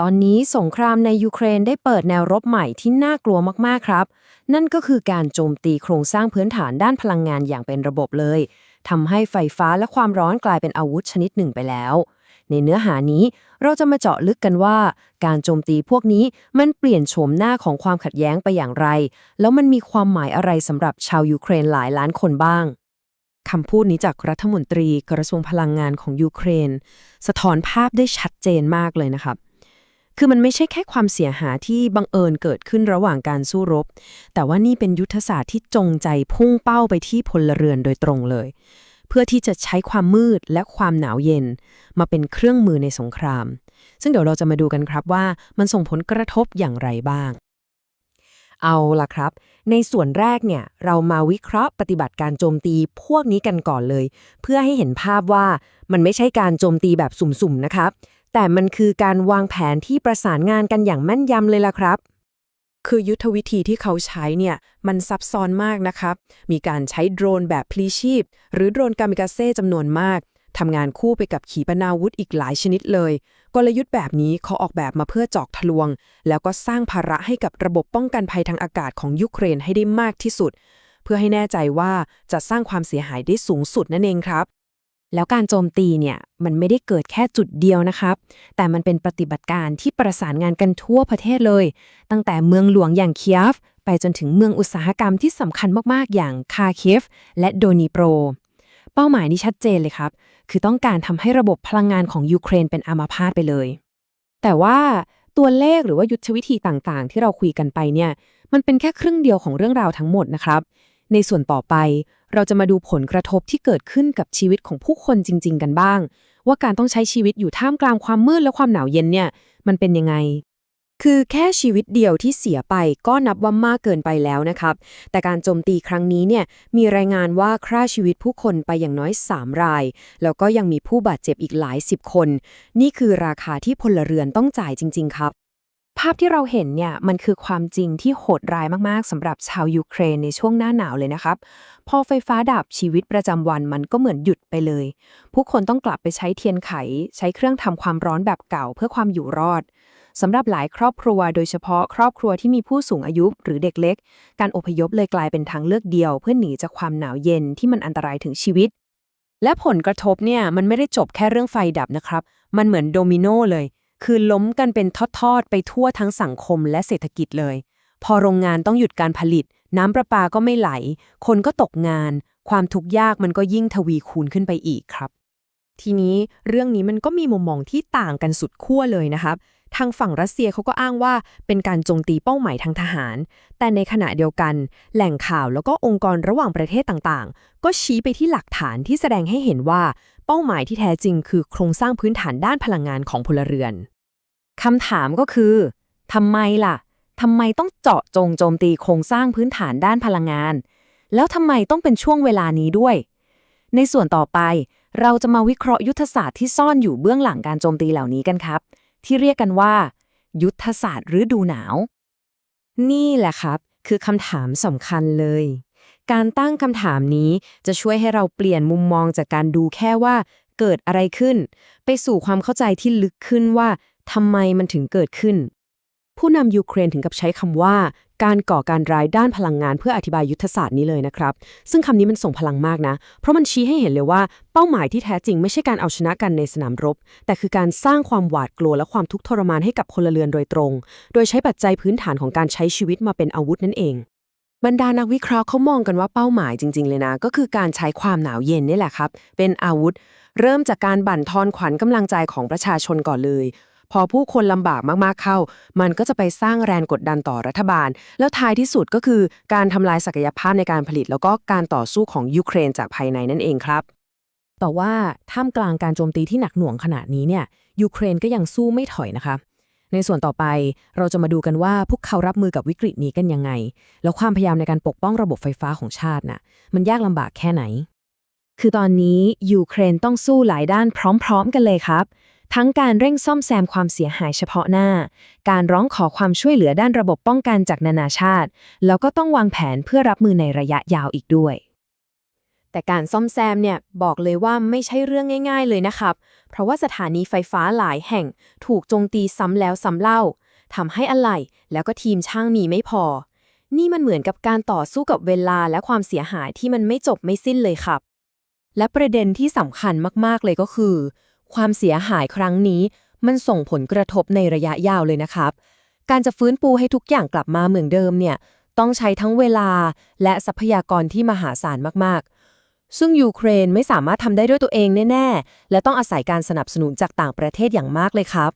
ตอนนี้สงครามในยูเครนได้เปิดแนวรบใหม่ที่น่ากลัวมาก ๆ ครับ นั่นก็คือการโจมตีโครงสร้างพื้นฐานด้านพลังงานอย่างเป็นระบบเลย ทำให้ไฟฟ้าและความร้อนกลายเป็นอาวุธชนิดหนึ่งไปแล้ว ในเนื้อหานี้เราจะมาเจาะลึกกันว่า การโจมตีพวกนี้มันเปลี่ยนโฉมหน้าของความขัดแย้งไปอย่างไร แล้วมันมีความหมายอะไรสำหรับชาวยูเครนหลายล้านคนบ้างคำพูดนี้จากรัฐมนตรีกระทรวงพลังงานของยูเครน สะท้อนภาพได้ชัดเจนมากเลยนะครับ คือมันไม่ใช่แค่ความเสียหายที่บังเอิญเกิดขึ้นระหว่างการสู้รบ แต่ว่านี่เป็นยุทธศาสตร์ที่จงใจพุ่งเป้าไปที่พลเรือนโดยตรงเลย เพื่อที่จะใช้ความมืดและความหนาวเย็น มาเป็นเครื่องมือในสงคราม ซึ่งเดี๋ยวเราจะมาดูกันครับว่ามันส่งผลกระทบอย่างไรบ้าง เอาล่ะครับ ในส่วนแรกเนี่ยเรามาวิเคราะห์ปฏิบัติการโจมตีพวกนี้กันก่อนเลย เพื่อให้เห็นภาพว่ามันไม่ใช่การโจมตีแบบสุ่มๆนะครับ แต่มันคือการวางแผนที่ประสานงานกันอย่างแม่นยำเลยล่ะครับ คือยุทธวิธีที่เขาใช้เนี่ย มันซับซ้อนมากนะครับ มีการใช้โดรนแบบพลีชีพ หรือโดรนกามิกาเซ่จำนวนมากทำงานคู่ไปกับขีปนาวุธอีกหลายชนิดเลย กลยุทธ์แบบนี้เขาออกแบบมาเพื่อจอกทะลวง แล้วก็สร้างภาระให้กับระบบป้องกันภัยทางอากาศของยูเครนให้ได้มากที่สุด เพื่อให้แน่ใจว่าจะสร้างความเสียหายได้สูงสุดนั่นเองครับ แล้วการโจมตีเนี่ยมันไม่ได้เกิดแค่จุดเดียวนะครับ แต่มันเป็นปฏิบัติการที่ประสานงานกันทั่วประเทศเลย ตั้งแต่เมืองหลวงอย่างเคียฟ ไปจนถึงเมืองอุตสาหกรรมที่สำคัญมากๆ อย่างคาเคฟและโดนีโปร เป้าหมายนี้ชัดเจนเลยครับ คือต้องการทำให้ระบบพลังงานของยูเครนเป็นอามาพาตไปเลย แต่ว่าตัวเลขหรือว่ายุทธวิธีต่างๆ ที่เราคุยกันไปเนี่ย มันเป็นแค่ครึ่งเดียวของเรื่องราวทั้งหมดนะครับ ในส่วนต่อไป เราจะมาดูผลกระทบที่เกิดขึ้นกับชีวิตของผู้คนจริง ๆ กันบ้าง ว่าการต้องใช้ชีวิตอยู่ท่ามกลางความมืดและความหนาวเย็นเนี่ย มันเป็นยังไง คือแค่ชีวิตเดียวที่เสียไปก็นับว่ามากเกินไปแล้วนะครับ แต่การโจมตีครั้งนี้เนี่ยมีรายงานว่าฆ่าชีวิตผู้คนไปอย่างน้อย 3 ราย แล้วก็ยังมีผู้บาดเจ็บอีกหลายสิบคน นี่คือราคาที่พลเรือนต้องจ่ายจริง ๆ ครับ พที่เราเห็นเนี่ยมันคือความจริงที่โหดร้ายมากๆสำหรับชาวยูเครนในช่วงหน้าหนาวเลยนะครับ พอไฟฟ้าดับชีวิตประจำวันมันก็เหมือนหยุดไปเลย ผู้คนต้องกลับไปใช้เทียนไข ใช้เครื่องทำความร้อนแบบเก่าเพื่อความอยู่รอดสำหรับหลายครอบครัว โดยเฉพาะครอบครัวที่มีผู้สูงอายุหรือเด็กเล็ก การอพยพเลยกลายเป็นทางเลือกเดียว เพื่อหนีจากความหนาวเย็นที่มันอันตรายถึงชีวิต และผลกระทบเนี่ยมันไม่ได้จบแค่เรื่องไฟดับนะครับ มันเหมือนโดมิโนเลย คือล้มกันเป็นทอดๆ ไปทั่วทั้งสังคมและเศรษฐกิจเลย พอโรงงานต้องหยุดการผลิต น้ำประปาก็ไม่ไหล คนก็ตกงาน ความทุกข์ยากมันก็ยิ่งทวีคูณขึ้นไปอีกครับ ทีนี้เรื่องนี้มันก็มีมุมมองที่ต่างกันสุดขั้วเลยนะครับทางฝั่งรัสเซียเขาก็อ้างว่าเป็นการโจมตีเป้าหมายทางทหาร แต่ในขณะเดียวกัน แหล่งข่าวแล้วก็องค์กรระหว่างประเทศต่างๆ ก็ชี้ไปที่หลักฐานที่แสดงให้เห็นว่า เป้าหมายที่แท้จริงคือโครงสร้างพื้นฐานด้านพลังงานของพลเรือน คำถามก็คือทำไมล่ะทำไมต้องเจาะจงโจมตีโครงสร้างพื้นฐานด้านพลังงาน แล้วทำไมต้องเป็นช่วงเวลานี้ด้วย ในส่วนต่อไป เราจะมาวิเคราะห์ยุทธศาสตร์ที่ซ่อนอยู่เบื้องหลังการโจมตีเหล่านี้กันครับ ที่เรียกกันว่า ยุทธศาสตร์ฤดูหนาว นี่แหละครับ คือคำถามสำคัญเลย การตั้งคำถามนี้จะช่วยให้เราเปลี่ยนมุมมองจากการดูแค่ว่าเกิดอะไรขึ้น ไปสู่ความเข้าใจที่ลึกขึ้นว่า ทำไมมันถึงเกิดขึ้น ผู้นำยูเครนถึงกับใช้คำว่า การก่อการร้ายด้านพลังงานเพื่ออธิบายยุทธศาสตร์นี้เลยนะครับ ซึ่งคำนี้มันส่งพลังมากนะ เพราะมันชี้ให้เห็นเลยว่าเป้าหมายที่แท้จริงไม่ใช่การเอาชนะกันในสนามรบ แต่คือการสร้างความหวาดกลัวและความทุกข์ทรมานให้กับพลเรือนโดยตรง โดยใช้ปัจจัยพื้นฐานของการใช้ชีวิตมาเป็นอาวุธนั่นเองบรรดานักวิเคราะห์เขามองกันว่าเป้าหมายจริง ๆ เลยนะ ก็คือการใช้ความหนาวเย็นนี่แหละครับ เป็นอาวุธ เริ่มจากการบั่นทอนขวัญกำลังใจของประชาชนก่อนเลย พอผู้คนลำบากมากๆเข้า มันก็จะไปสร้างแรงกดดันต่อรัฐบาล แล้วท้ายที่สุดก็คือการทำลายศักยภาพในการผลิต แล้วก็การต่อสู้ของยูเครนจากภายในนั่นเองครับ แต่ว่าท่ามกลางการโจมตีที่หนักหน่วงขนาดนี้เนี่ยยูเครนก็ยังสู้ไม่ถอยนะคะในส่วนต่อไปเราจะมาดูกันว่าพวกเขารับมือกับวิกฤตนี้กันยังไง แล้วความพยายามในการปกป้องระบบไฟฟ้าของชาติน่ะมันยากลำบากแค่ไหน คือตอนนี้ยูเครนต้องสู้หลายด้านพร้อม ๆ กันเลยครับ ทั้งการเร่งซ่อมแซมความเสียหายเฉพาะหน้า การร้องขอความช่วยเหลือด้านระบบป้องกันจากนานาชาติ แล้วก็ต้องวางแผนเพื่อรับมือในระยะยาวอีกด้วย แต่การซ่อมแซมเนี่ยบอกเลยว่าไม่ใช่เรื่องง่าย ๆ เลยนะครับ เพราะว่าสถานีไฟฟ้าหลายแห่งถูกโจมตีซ้ำแล้วซ้ำเล่าทำให้อะไหล่แล้วก็ทีมช่างมีไม่พอ นี่มันเหมือนกับการต่อสู้กับเวลาและความเสียหายที่มันไม่จบไม่สิ้นเลยครับ และประเด็นที่สำคัญมากๆเลยก็คือ ความเสียหายครั้งนี้ มันส่งผลกระทบในระยะยาวเลยนะครับ การจะฟื้นปูให้ทุกอย่างกลับมาเหมือนเดิมเนี่ยต้องใช้ทั้งเวลาและทรัพยากรที่มหาศาลมากๆ ซึ่งยูเครนไม่สามารถทำได้ด้วยตัวเองแน่ ๆ และต้องอาศัยการสนับสนุนจากต่างประเทศอย่างมากเลยครับ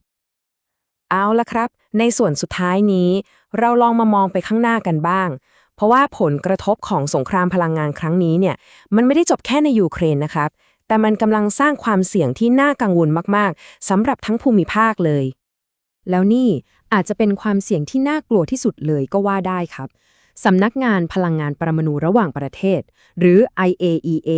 เอาละครับ ในส่วนสุดท้ายนี้ เราลองมามองไปข้างหน้ากันบ้าง เพราะว่าผลกระทบของสงครามพลังงานครั้งนี้เนี่ย มันไม่ได้จบแค่ในยูเครนนะครับ แต่มันกำลังสร้างความเสี่ยงที่น่ากังวลมากๆสำหรับทั้งภูมิภาคเลย แล้วนี่อาจจะเป็นความเสี่ยงที่น่ากลัวที่สุดเลยก็ว่าได้ครับสำนักงานพลังงานปรมาณูระหว่างประเทศ หรือ IAEA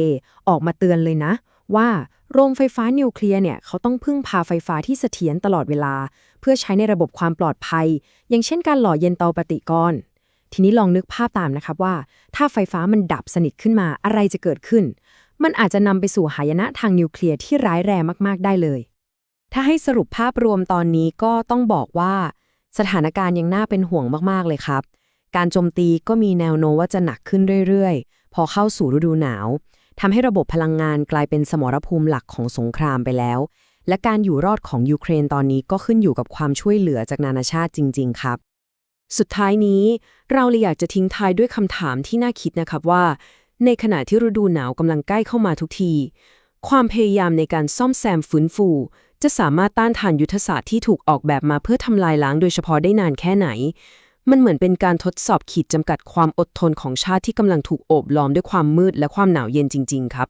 ออกมาเตือนเลยนะ ว่าโรงไฟฟ้านิวเคลียร์เนี่ยเขาต้องพึ่งพาไฟฟ้าที่เสถียรตลอดเวลา เพื่อใช้ในระบบความปลอดภัย อย่างเช่นการหล่อเย็นเตาปฏิกรณ์ทีนี้ลองนึกภาพตามนะครับว่า ถ้าไฟฟ้ามันดับสนิทขึ้นมาอะไรจะเกิดขึ้น มันอาจจะนำไปสู่หายนะทางนิวเคลียร์ที่ร้ายแรงมากๆได้เลย ถ้าให้สรุปภาพรวมตอนนี้ก็ต้องบอกว่า สถานการณ์ยังน่าเป็นห่วงมากๆเลยครับ การโจมตีก็มีแนวโน้มว่าจะหนักขึ้นเรื่อยๆ พอเข้าสู่ฤดูหนาวทำให้ระบบพลังงานกลายเป็นสมรภูมิหลักของสงครามไปแล้ว และการอยู่รอดของยูเครนตอนนี้ก็ขึ้นอยู่กับความช่วยเหลือจากนานาชาติจริง ๆ ครับ สุดท้ายนี้ เราเลยอยากจะทิ้งท้ายด้วยคำถามที่น่าคิดนะครับว่า ในขณะที่ฤดูหนาวกำลังใกล้เข้ามาทุกที ความพยายามในการซ่อมแซมฟื้นฟู จะสามารถต้านทานยุทธศาสตร์ที่ถูกออกแบบมาเพื่อทำลายล้างโดยเฉพาะได้นานแค่ไหน มันเหมือนเป็นการทดสอบขีดจำกัดความอดทนของชาติที่กำลังถูกโอบล้อมด้วยความมืดและความหนาวเย็นจริง ๆ ครับ